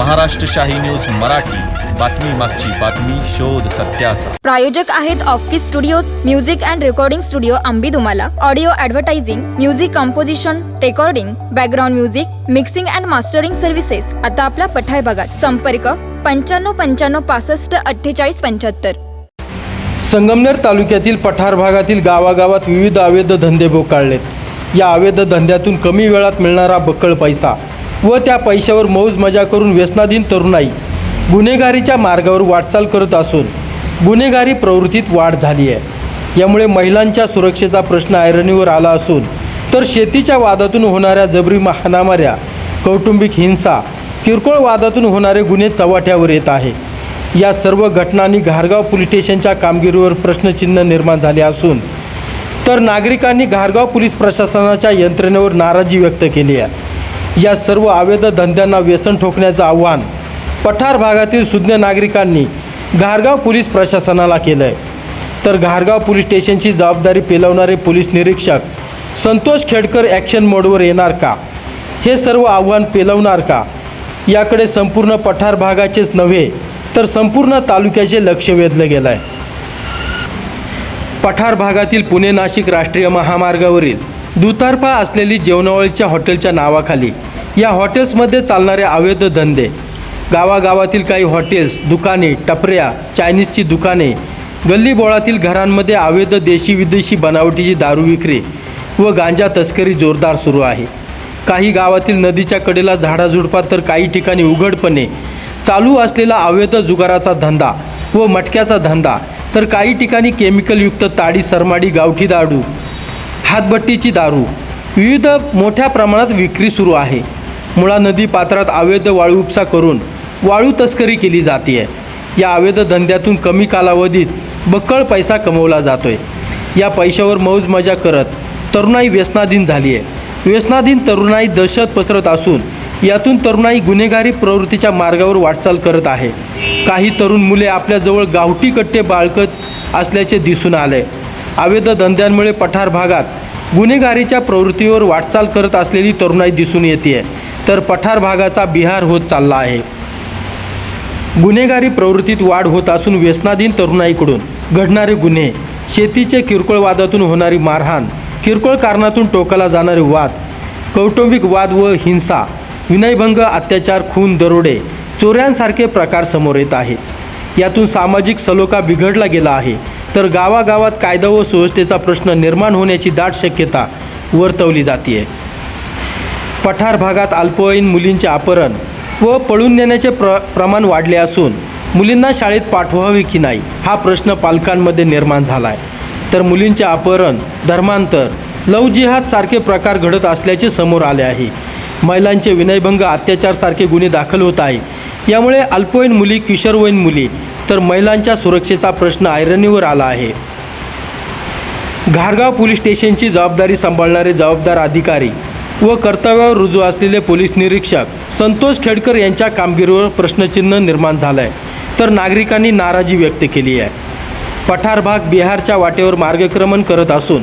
महाराष्ट्र शाही न्यूज मराठी. बातमी मागची बातमी शोध सत्याचा. प्रायोजक आहेत Offkey studios music and recording studio Ambi तुम्हाला audio advertising music composition recording background music mixing and mastering services आता आपला पठार भागात संपर्क पंच्याण्णव पंच्याण्णव पासष्ट अठ्ठेचाळीस पंच्याहत्तर. संगमनेर तालुक्यातील पठार भागातील गावागावात विविध अवैध धंदे बोकाळलेत. या अवैध धंद्यातून कमी वेळात मिळणारा बक्कळ पैसा व त्या पैशावर मौज मजा करून व्यसनाधीन तरुणाई गुन्हेगारीच्या मार्गावर वाटचाल करत असून गुन्हेगारी प्रवृत्तीत वाढ झाली आहे. यामुळे महिलांच्या सुरक्षेचा प्रश्न ऐरणीवर आला असून तर शेतीच्या वादातून होणाऱ्या जबरी हाणामाऱ्या कौटुंबिक हिंसा किरकोळ वादातून होणारे गुन्हे चव्हाट्यावर येत आहे. या सर्व घटनांनी घारगाव पोलीस स्टेशनच्या कामगिरीवर प्रश्नचिन्ह निर्माण झाले असून तर नागरिकांनी घारगाव पोलीस प्रशासनाच्या यंत्रणेवर नाराजी व्यक्त केली आहे. या सर्व अवैध धंद्यांना व्यसन ठोकण्याचं आव्हान पठार भागातील सुज्ञ नागरिकांनी घारगाव पोलीस प्रशासनाला केलं आहे तर घारगाव पोलीस स्टेशनची जबाबदारी पेलवणारे पोलीस निरीक्षक संतोष खेडकर ॲक्शन मोडवर येणार का? हे सर्व आव्हान पेलवणार का? याकडे संपूर्ण पठार भागाचेच नव्हे तर संपूर्ण तालुक्याचे लक्ष वेधलं गेलं आहे पठार भागातील पुणे नाशिक राष्ट्रीय महामार्गावरील दुतर्फा असलेली जेवणावळीच्या हॉटेलच्या नावाखाली. या हॉटेल्समध्ये चालणारे अवैध धंदे. गावागावातील काही हॉटेल्स दुकाने टपऱ्या चायनीजची दुकाने गल्लीबोळातील घरांमध्ये अवैध देशी विदेशी बनावटीची दारू विक्री व गांजा तस्करी जोरदार सुरू आहे. काही गावातील नदीच्या कडेला झाडाझुडपात तर काही ठिकाणी उघडपणे चालू असलेला अवैध जुगाराचा धंदा व मटक्याचा धंदा तर काही ठिकाणी केमिकलयुक्त ताडी सरमाडी गावठी दाडू हातभट्टीची दारू. विविध मोठ्या प्रमाणात विक्री सुरू आहे. मुळा नदी पात्रात अवैध वाळू उपसा करून वाळू तस्करी केली जाते आहे या अवैध धंद्यातून कमी कालावधीत बक्कळ पैसा कमवला जातोय. या पैशावर मौज मजा करत तरुणाई व्यसनाधीन झाली आहे व्यसनाधीन तरुणाई दहशत पसरत असून यातून तरुणाई गुन्हेगारी प्रवृत्तीच्या मार्गावर वाटचाल करत आहे. काही तरुण मुले आपल्याजवळ गावठी कट्टे बाळकत असल्याचे दिसून आले अवैध धंद्यांमुळे पठार भागात गुन्हेगारीच्या प्रवृत्तीवर वाटचाल करत असलेली तरुणाई दिसून येते तर पठार भागाचा बिहार होत चालला आहे. गुन्हेगारी प्रवृत्तीत वाढ होत असून व्यसनाधीन तरुणाईकडून घडणारे गुन्हे शेतीचे किरकोळ वादातून होणारी मारहाण किरकोळ कारणातून टोकाला जाणारे वाद कौटुंबिक वाद व हिंसा विनयभंग अत्याचार खून दरोडे चोऱ्यांसारखे प्रकार समोर येत आहेत. यातून सामाजिक सलोखा बिघडला गेला आहे. तर गावागावात कायदा व सुव्यवस्थेचा प्रश्न निर्माण होण्याची दाट शक्यता वर्तवली जाते पठार भागात अल्पवयीन मुलींचे अपहरण व पळून नेण्याचे प्र प्रमाण वाढले असून मुलींना शाळेत पाठवावे की नाही हा प्रश्न पालकांमध्ये निर्माण झाला आहे तर मुलींचे अपहरण धर्मांतर लव जिहाद सारखे प्रकार घडत असल्याचे समोर आले आहे. महिलांचे विनयभंग अत्याचारसारखे गुन्हे दाखल होत आहे यामुळे अल्पवयीन मुली किशोरवयीन मुली तर महिलांच्या सुरक्षेचा प्रश्न ऐरणीवर आला आहे. घारगाव पोलीस स्टेशनची जबाबदारी सांभाळणारे जबाबदार अधिकारी व कर्तव्यावर रुजू असलेले पोलीस निरीक्षक संतोष खेडकर यांच्या कामगिरीवर प्रश्नचिन्ह निर्माण झालं आहे तर नागरिकांनी नाराजी व्यक्त केली आहे. पठार भाग बिहारच्या वाटेवर मार्गक्रमण करत असून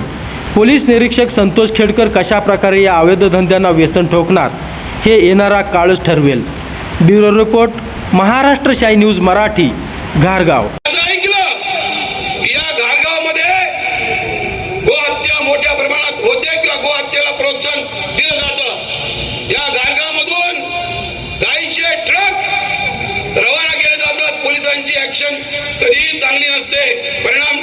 पोलीस निरीक्षक संतोष खेडकर कशाप्रकारे या अवैध धंद्यांना व्यसन ठोकणार हे येणारा काळच ठरवेल. ब्युरो रिपोर्ट महाराष्ट्र शाही न्यूज मराठी. घारगाव गोहत्या मोठ्या प्रमाणात होते किंवा गोहत्येला प्रोत्साहन दिलं या ट्रक रवाना केले जातात. पोलिसांची ऍक्शन कधीही चांगली नसते. परिणाम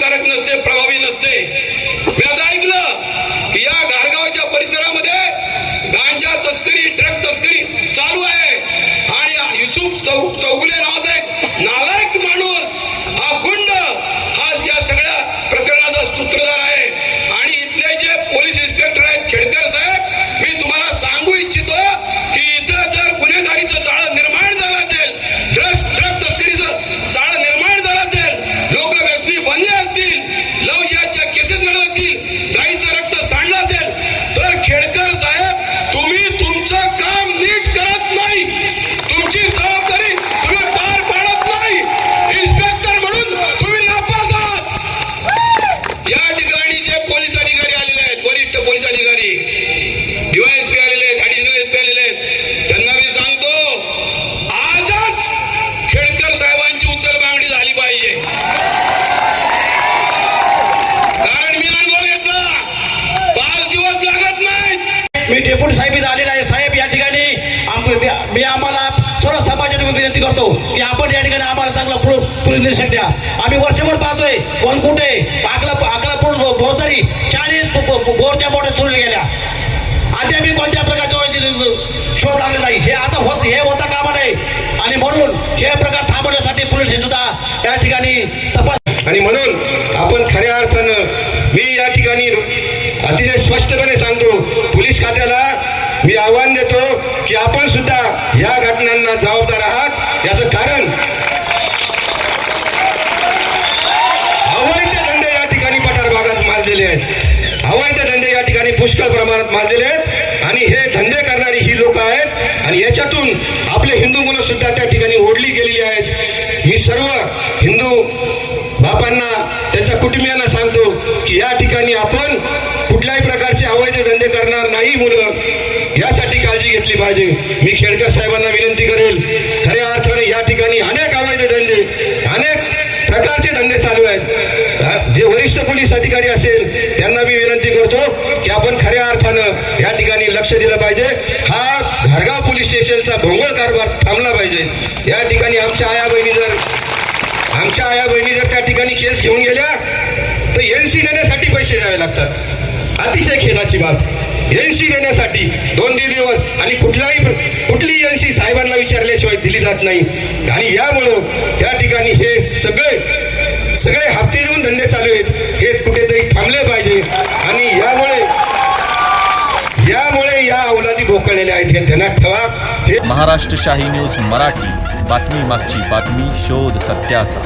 करतो की आपण या ठिकाणी आम्हाला चांगला निर्देशन द्या. आम्ही वर्षभर पाहतोय कोण कुठे अकला अकलापूर बोरदारी चाळीस बोरच्या बोट्या चोरी गेल्या. अद्याप कोणत्या प्रकारच्या शोध लागले नाही. हे आता होत हे होता कामा नाही आणि म्हणून हे प्रकार थांबवण्यासाठी पोलीस सुद्धा या ठिकाणी तपास आणि म्हणून आपण खऱ्या अर्थानं मी या ठिकाणी अतिशय स्पष्टपणे सांगतो पोलीस खात्याला मी आव्हान देतो की आपण सुद्धा या घटनांना जबाबदार आणि याच्यातून आपले हिंदू मुलं सुद्धा त्या ठिकाणी ओढली गेलेली आहेत. मी सर्व हिंदू बापांना त्यांच्या कुटुंबियांना सांगतो की या ठिकाणी आपण कुठल्याही प्रकारचे अवैध धंदे करणार नाही मुलं. यासाठी काळजी घेतली पाहिजे. मी खेडकर साहेबांना विनंती करेल खऱ्या अर्थाने या ठिकाणी अनेक अवैध धंदे अनेक प्रकारचे धंदे चालू आहेत. जे वरिष्ठ पोलीस अधिकारी असेल त्यांना मी विनंती करतो की आपण खऱ्या अर्थानं या ठिकाणी लक्ष दिलं पाहिजे. हा घरगाव पोलीस स्टेशनचा भोंगळ कारभार थांबला पाहिजे. या ठिकाणी आमच्या आया बहिणी जर आमच्या आया बहिणी जर त्या ठिकाणी केस घेऊन गेल्या तर एन सी देण्यासाठी पैसे द्यावे लागतात. अतिशय खेदाची बाब. एन सी देण्यासाठी दोन तीन दिवस आणि कुठलाही कुठली एन सी साहेबांना विचारल्याशिवाय दिली जात नाही. आणि यामुळं त्या ठिकाणी हे सगळे सगळे हप्ते देऊन धंदे चालू आहेत. हे कुठेतरी थांबले पाहिजे. आणि यामुळे यामुळे या अवलादी भोकळलेल्या आहेत. हे ध्यानात ठेवा. हे महाराष्ट्र शाही न्यूज मराठी. बातमी मागची बातमी शोध सत्याचा.